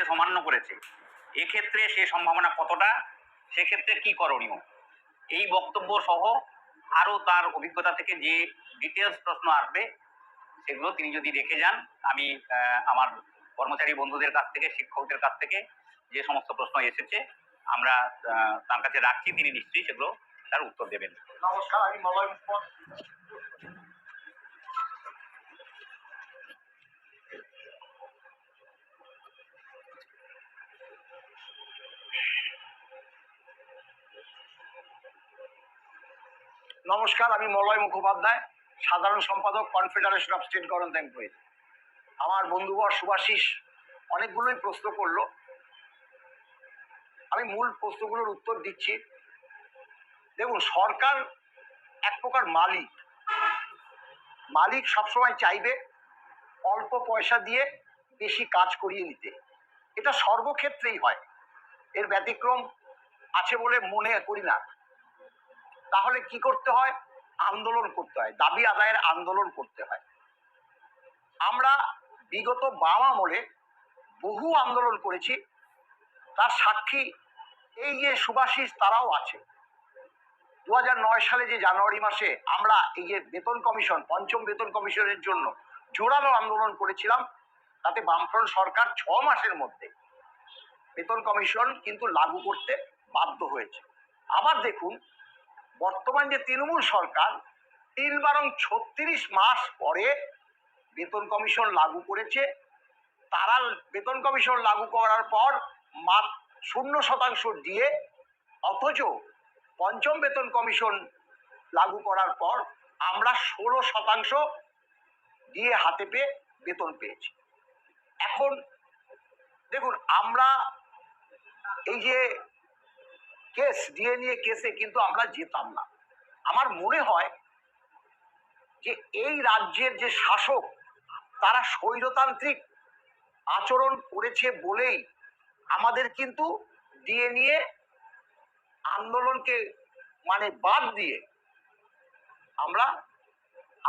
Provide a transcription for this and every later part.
নির্দেশ অমান্য করেছে। এক্ষেত্রে সে সম্ভাবনা কতটা? সেক্ষেত্রে কি করণীয়? এই বক্তব্য সহ আরও তার অভিজ্ঞতা থেকে যে ডিটেলস প্রশ্ন আসবে, সেগুলো তিনি যদি রেখে যান, আমি আমার কর্মচারী বন্ধুদের কাছ থেকে, শিক্ষকদের কাছ থেকে যে সমস্ত প্রশ্ন এসেছে, আমরা তার কাছে রাখছি, তিনি নিশ্চয়ই সেগুলো তার উত্তর দেবেন। নমস্কার, আমি মলয় নমস্কার, আমি মলয় মুখোপাধ্যায়, সাধারণ সম্পাদক confederation of state government employees আমার বন্ধুবর সুভাষিস অনেকগুলোই প্রশ্ন করল। আমি মূল প্রশ্নগুলোর উত্তর দিচ্ছি। দেখুন, সরকার এক প্রকার মালিক। মালিক সবসময় চাইবে অল্প পয়সা দিয়ে বেশি কাজ করিয়ে নিতে। এটা সর্বক্ষেত্রেই হয়। এর ব্যতিক্রম আছে বলে মনে করি না। তাহলে কি করতে হয়? আন্দোলন করতে হয়। দাবি আদায়ের আন্দোলন করতে হয়। আমরা বিগত বাম বহু আন্দোলন করেছি। তার সাক্ষী এই যে সুভাষিস, তারাও আছে। দু সালে যে জানুয়ারি মাসে আমরা এই যে বেতন কমিশন, পঞ্চম বেতন কমিশনের জন্য জোরালো আন্দোলন করেছিলাম, তাতে বামফ্রন্ট সরকার ছ মাসের মধ্যে বেতন কমিশন কিন্তু লাগু করতে বাধ্য হয়েছে। আবার দেখুন বর্তমান যে তৃণমূল সরকার, তিন বারং ছত্রিশ মাস পরে বেতন কমিশন লাগু করেছে। তারা বেতন কমিশন লাগু করার পর মাত্র শূন্য শতাংশ দিয়ে, অথচ পঞ্চম বেতন কমিশন লাগু করার পর আমরা ষোলো শতাংশ দিয়ে হাতে পেয়ে বেতন পেয়েছি। এখন দেখুন, আমরা এই যে কেস নিয়ে কেসে কিন্তু আমরা যেতাম না। আমার মনে হয় যে এই রাজ্যের যে শাসক, তারা স্বৈরতান্ত্রিক আচরণ করেছে বলেই আমাদের কিন্তু নিয়ে আন্দোলনকে মানে বাদ দিয়ে আমরা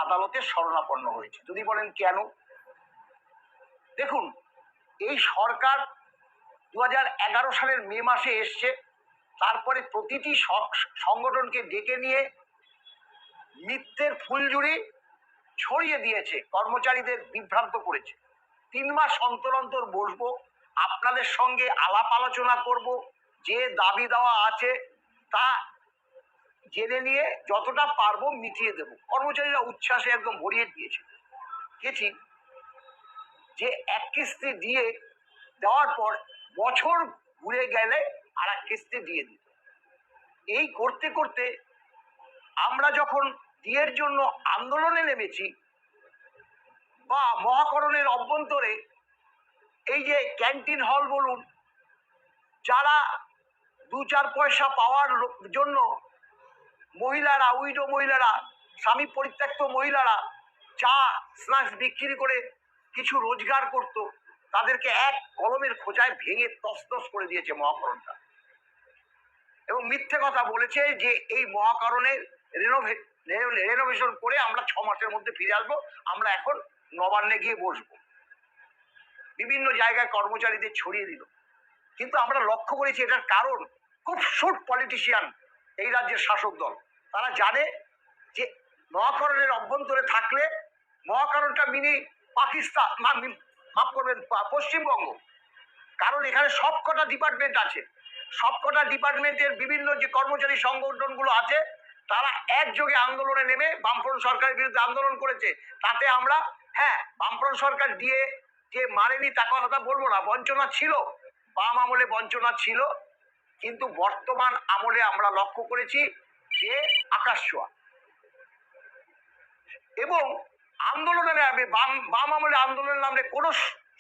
আদালতে শরণাপন্ন হয়েছি। যদি বলেন কেন? দেখুন, এই সরকার দু হাজার এগারো সালের মে মাসে এসছে। তারপরে প্রতিটি সংগঠনকে ডেকে নিয়ে মিথ্যের ফুলঝুরি ছড়িয়ে দিয়েছে, কর্মচারীদের বিভ্রান্ত করেছে। তিন মাস অন্তর অন্তর বসবো, আপনাদের সঙ্গে আলাপ আলোচনা করব, যে দাবি দেওয়া আছে তা জেনে নিয়ে যতটা পারব মিটিয়ে দেব। কর্মচারীরা উচ্ছ্বাসে একদম ভরিয়ে দিয়েছে। গেছি যে এক কিস্তি দিয়ে দেওয়ার পর বছর ঘুরে গেলে আর এক কিস্তি দিয়ে দিত। এই করতে করতে আমরা যখন ডিয়ের জন্য আন্দোলনে নেমেছি বা মহাকরণের অভ্যন্তরে, এই যে ক্যান্টিন হল বলুন, যারা দু চার পয়সা পাওয়ার জন্য মহিলারা, উইডো মহিলারা, স্বামী পরিত্যক্ত মহিলারা চা, স্ন্যাক্স বিক্রি করে কিছু রোজগার করত, তাদেরকে এক কলমের খোঁজায় ভেঙে তসতস করে দিয়েছে মহাকরণটা। এবং মিথ্যে কথা বলেছে যে এই মহাকরণের রেনোভে রেনোভেশন করে আমরা ছ মাসের মধ্যে ফিরে আসব। আমরা এখন নবান্নে গিয়ে বসবো। বিভিন্ন জায়গায় কর্মচারীদের ছড়িয়ে দিল। কিন্তু আমরা লক্ষ্য করেছি এটার কারণ খুব শুট পলিটিশিয়ান এই রাজ্যের শাসক দল। তারা জানে যে মহাকরণের অভ্যন্তরে থাকলে মহাকরণটা মিনি পাকিস্তান মাফ করবেন পশ্চিমবঙ্গ। কারণ এখানে সব কটা ডিপার্টমেন্ট আছে। সব কটা ডিপার্টমেন্টের বিভিন্ন যে কর্মচারী সংগঠনগুলো আছে, তারা একযোগে আন্দোলনে নেমে বামফ্রন্ট সরকারের বিরুদ্ধে আন্দোলন করেছে। তাতে আমরা হ্যাঁ বামফ্রন্ট সরকার দিয়ে যে মারেনি তা কথা বলব না, বঞ্চনা ছিল, বাম আমলে বঞ্চনা ছিল, কিন্তু বর্তমান আমলে আমরা লক্ষ্য করেছি যে আকাশ ছোঁয়া। এবং আন্দোলনে নামে বাম বাম আমলে আন্দোলনের নামে কোনো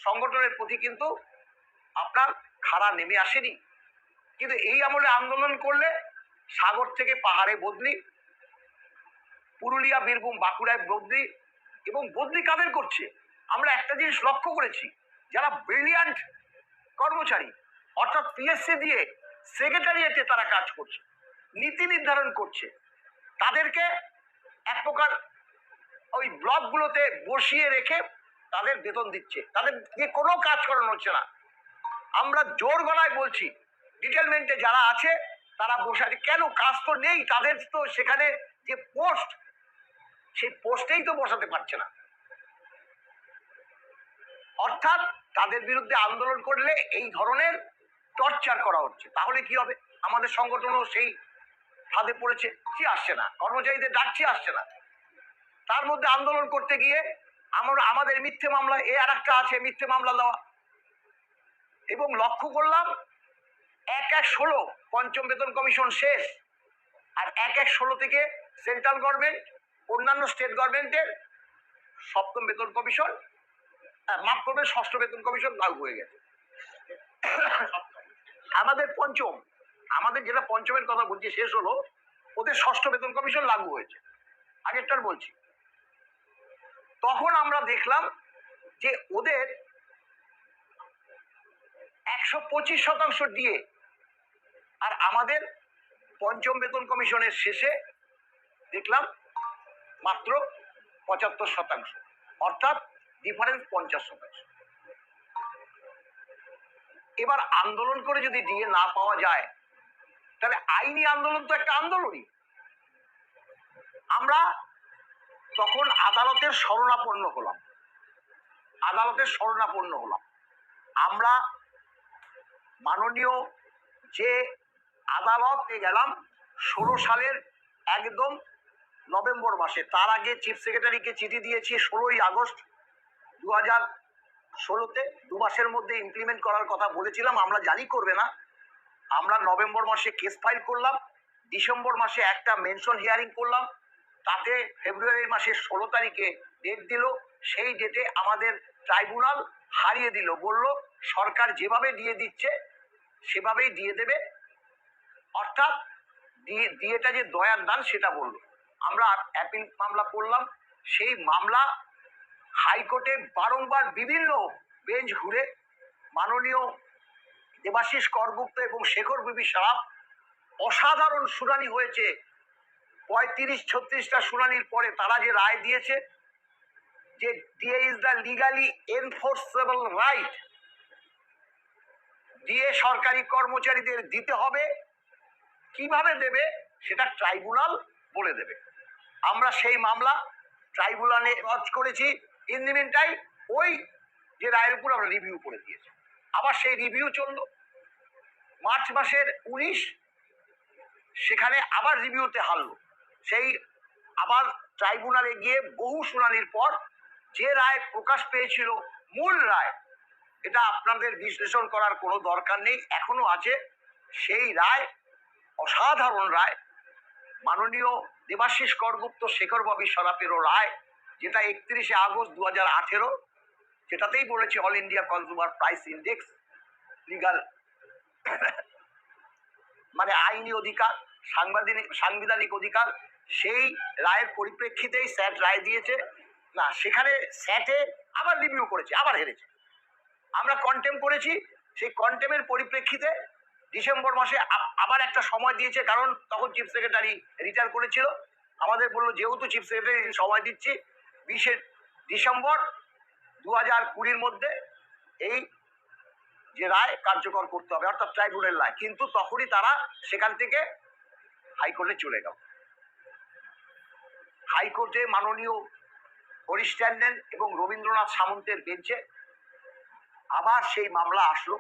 সংগঠনের প্রতি কিন্তু আপনার খাড়া নেমে আসেনি। কিন্তু এই আমলে আন্দোলন করলে সাগর থেকে পাহাড়ে বদলি, পুরুলিয়া, বীরভূম, বাঁকুড়ায় বদলি এবং বদলি কাদের করছে? আমরা একটা জিনিস লক্ষ্য করেছি, যারা ব্রিলিয়ান্ট কর্মচারী, অর্থাৎ পিএসসি দিয়ে সেক্রেটারিয়েটে তারা কাজ করছে, নীতি নির্ধারণ করছে, তাদেরকে এক প্রকার ওই ব্লকগুলোতে বসিয়ে রেখে তাদের বেতন দিচ্ছে। তাদের কোনো কাজ করানো হচ্ছে না। আমরা জোর গলায় বলছি ডিটেলমেন্টে যারা আছে, তারা বসে আছে। কেন কাজ তো নেই? তাদের তো সেখানে যে পোস্ট সেই পোস্টেই তো বসাতে পারছে না। অর্থাৎ তাদের বিরুদ্ধে আন্দোলন করলে এই ধরনের টর্চার করা হচ্ছে। তাহলে কি হবে? আমাদের সংগঠনও সেই ফাঁদে পড়েছে। কি আসছে না? কর্মচারীদের ডাকছি আসছে না? তার মধ্যে আন্দোলন করতে গিয়ে আমরা, আমাদের মিথ্যে মামলা এ আর আছে, মিথ্যে মামলা দেওয়া। এবং লক্ষ্য করলাম এক এক ষোলো পঞ্চম বেতন কমিশন শেষ। আর এক এক ষোলো থেকে সেন্ট্রাল গভর্নমেন্ট, অন্যান্য স্টেট গভর্নমেন্টের সপ্তম বেতন কমিশন মাফ করবেন, ষষ্ঠ বেতন কমিশন লাগু হয়ে গেছে। আমাদের পঞ্চম, আমাদের যেটা পঞ্চমের কথা বলছি, শেষ হলো, ওদের ষষ্ঠ বেতন কমিশন লাগু হয়েছে। আগেরটার বলছি। তখন আমরা দেখলাম যে ওদের একশো পঁচিশ শতাংশ দিয়ে। আর আমাদের পঞ্চম বেতন কমিশনের শেষে দেখলাম মাত্র পঁচাত্তর শতাংশ। অর্থাৎ ডিফারেন্স পঞ্চাশ শতাংশ। এবার আন্দোলন করে যদি দিয়ে না পাওয়া যায়, তাহলে আইনি আন্দোলন তো একটা আন্দোলনই। আমরা তখন আদালতের শরণাপন্ন হলাম। আদালতের শরণাপন্ন হলাম। আমরা মাননীয় যে আদালতে গেলাম, ষোলো সালের একদম নভেম্বর মাসে। তার আগে চিফ সেক্রেটারিকে চিঠি দিয়েছি ষোলোই আগস্ট দু হাজার ষোলোতে। দু মাসের মধ্যে ইমপ্লিমেন্ট করার কথা বলেছিলাম, আমরা জানি করবে না। আমরা নভেম্বর মাসে কেস ফাইল করলাম, ডিসেম্বর মাসে একটা মেনশন হিয়ারিং করলাম, তাতে ফেব্রুয়ারি মাসের ষোলো তারিখে ডেট দিল, সেই ডেটে আমাদের ট্রাইব্যুনাল হারিয়ে দিল। বলল, সরকার যেভাবে দিয়ে দিচ্ছে সেভাবেই দিয়ে দেবে। অর্থাৎ দিয়ে, দিয়েটা যে দয়ার দান সেটা বলল। আমরা অ্যাপিল মামলা করলাম। সেই মামলা হাইকোর্টে বারংবার বিভিন্ন বেঞ্চ ঘুরে মাননীয় দেবাশিস করগুপ্ত এবং শেখর বিবি সারাপ অসাধারণ শুনানি হয়েছে। পঁয়ত্রিশ, ছত্রিশটা শুনানির পরে তারা যে রায় দিয়েছে যে DA is the legally enforceable right দিয়ে সরকারি কর্মচারীদের দিতে হবে। কীভাবে দেবে সেটা ট্রাইব্যুনাল বলে দেবে। আমরা সেই মামলা ট্রাইব্যুনালে লজ করেছি। ইন দি ওই যে রায়ের উপর আমরা রিভিউ করে দিয়েছি। আবার সেই রিভিউ চলল। মার্চ মাসের উনিশ, সেখানে আবার রিভিউতে হারলো। সেই আবার ট্রাইব্যুনালে গিয়ে বহু শুনানির পর যে রায় প্রকাশ পেয়েছিল, মূল রায় এটা আপনাদের বিশ্লেষণ করার কোনো দরকার নেই, এখনও আছে। সেই রায়, অসাধারণ রায়, মাননীয় দেবাশিস করগুপ্ত, শেখর বাবি সরাফেরও রায়, যেটা একত্রিশে আগস্ট দু হাজার আঠেরো সেটাতেই বলেছে all India consumer price index legal মানে আইনি অধিকার সাংবিধানিক সাংবিধানিক অধিকার, সেই রায়ের পরিপ্রেক্ষিতেই স্যাট রায় দিয়েছে। না, সেখানে স্যাটে আবার রিভিউ করেছে, আবার হেরেছে। আমরা কন্টেম করেছি। সেই কন্টেমের পরিপ্রেক্ষিতে ডিসেম্বর মাসে আবার একটা সময় দিয়েছে, কারণ তখন চিফ সেক্রেটারি রিটায়ার করেছিল। আমাদের বলল, যেহেতু চিফ সেক্রেটারি সময় দিচ্ছি বিশে ডিসেম্বর দু হাজার কুড়ির মধ্যে এই যে রায় কার্যকর করতে হবে, অর্থাৎ ট্রাইব্যুনাল রায়। কিন্তু তখনই তারা সেখান থেকে হাইকোর্টে চলে গেল। হাইকোর্টে মাননীয় হরিশ এবং রবীন্দ্রনাথ সামন্তের বেঞ্চে আবার সেই মামলা আসলো।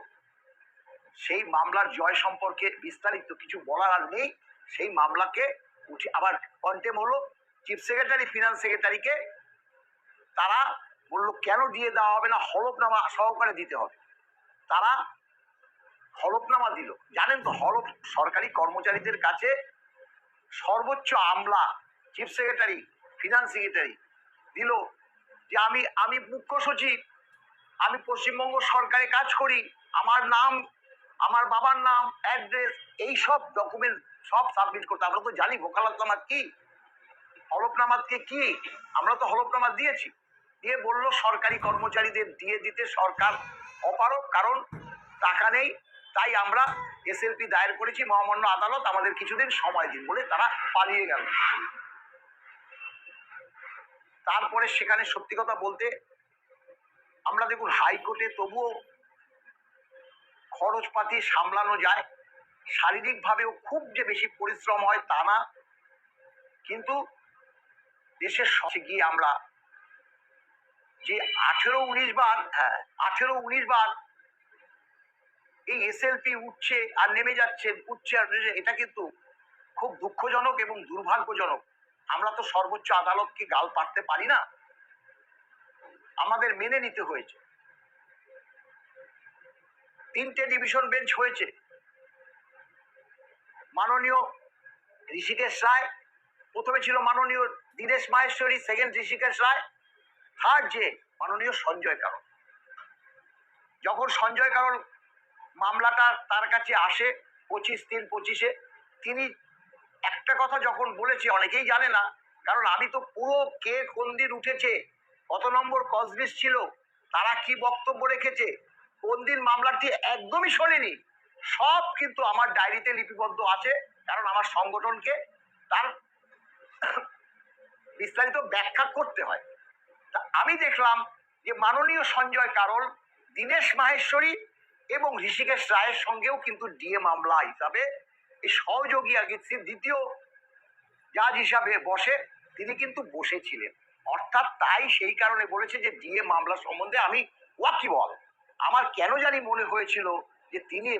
সেই মামলার জয় সম্পর্কে বিস্তারিত কিছু বলার আর নেই। সেই মামলাকে উঠে আবার কন্টেম হলো। চিফ সেক্রেটারি ফিনান্স সেক্রেটারিকে তারা বলল, কেন দিয়ে দেওয়া হবে না? হলফনামা সহকারে দিতে হবে। তারা হলফনামা দিল। জানেন তো, হলফ সরকারি কর্মচারীদের কাছে সর্বোচ্চ আমলা চিফ সেক্রেটারি ফিনান্স সেক্রেটারি দিল যে, আমি আমি মুখ্য সচিব আমি পশ্চিমবঙ্গ সরকারে কাজ করি, আমার নাম, আমার বাবার নাম অ্যাড্রেস এই সব ডকুমেন্ট সব সাবমিট করতে আমরা তো জানি ভোকালতনামা কি হলফনামাকে কি, আমরা তো হলফনামা দিয়েছি। দিয়ে বলল সরকারি কর্মচারীদের দিয়ে দিতে সরকার অপারক কারণ টাকা নেই, তাই আমরা এসএলপি দায়ের করেছি, মহামান্য আদালত আমাদের কিছুদিন সময় দিন বলে তারা পালিয়ে গেল। তারপরে সেখানে সত্যি কথা বলতে আমরা দেখুন হাইকোর্টে তবুও খরচপাতি সামলানো যায়। শারীরিকভাবেও খুব যে বেশি পরিশ্রম হয় তা না। কিন্তু দেশের সঙ্গে গিয়ে আমরা যে আঠেরো উনিশ বার হ্যাঁ আঠেরো উনিশ বার এই এসএলপি উঠছে আর নেমে যাচ্ছে, উঠছে আর এটা কিন্তু খুব দুঃখজনক এবং দুর্ভাগ্যজনক। আমরা তো সর্বোচ্চ আদালতকে গাল পারতে পারি না। আমাদের মেনে নিতে হয়েছে। তিনটে ডিভিশন বেঞ্চ হয়েছে। মাননীয় ঋষিকেশ রায়, প্রথমে ছিল মাননীয় দীনেশ মাহেশ্বরী সেকেন্ড ঋষিকেশ রায় থার্ড যে মাননীয় সঞ্জয় কারণ। যখন সঞ্জয় কারণ মামলাটা তার কাছে আসে পঁচিশ তিন পঁচিশে, তিনি একটা কথা যখন বলেছে, অনেকেই জানে না, কারণ আমি তো পুরো কে কোন দিন উঠেছে কত নম্বর কসলিস্ট ছিল? তারা কি বক্তব্য রেখেছে? কোন দিন মামলাটি একদমই শোনেনি। সব কিন্তু আমার ডায়েরিতে লিপিবদ্ধ আছে, কারণ আমার সংগঠনকে তার বিস্তারিত ব্যাখ্যা করতে হয়। তা আমি দেখলাম যে মাননীয় সঞ্জয় কারল, দীনেশ মাহেশ্বরী এবং ঋষিকেশ রায়ের সঙ্গেও কিন্তু ডিএ মামলা হিসাবে এই সহযোগী আগিত্রীর দ্বিতীয় জাজ হিসাবে বসে, তিনি কিন্তু বসেছিলেন। অর্থাৎ তাই সেই কারণে বলেছে যে ডিএ মামলা সম্বন্ধে আমি ওয়াকিবল আমার কেন জানি মনে হয়েছিল যে তিনি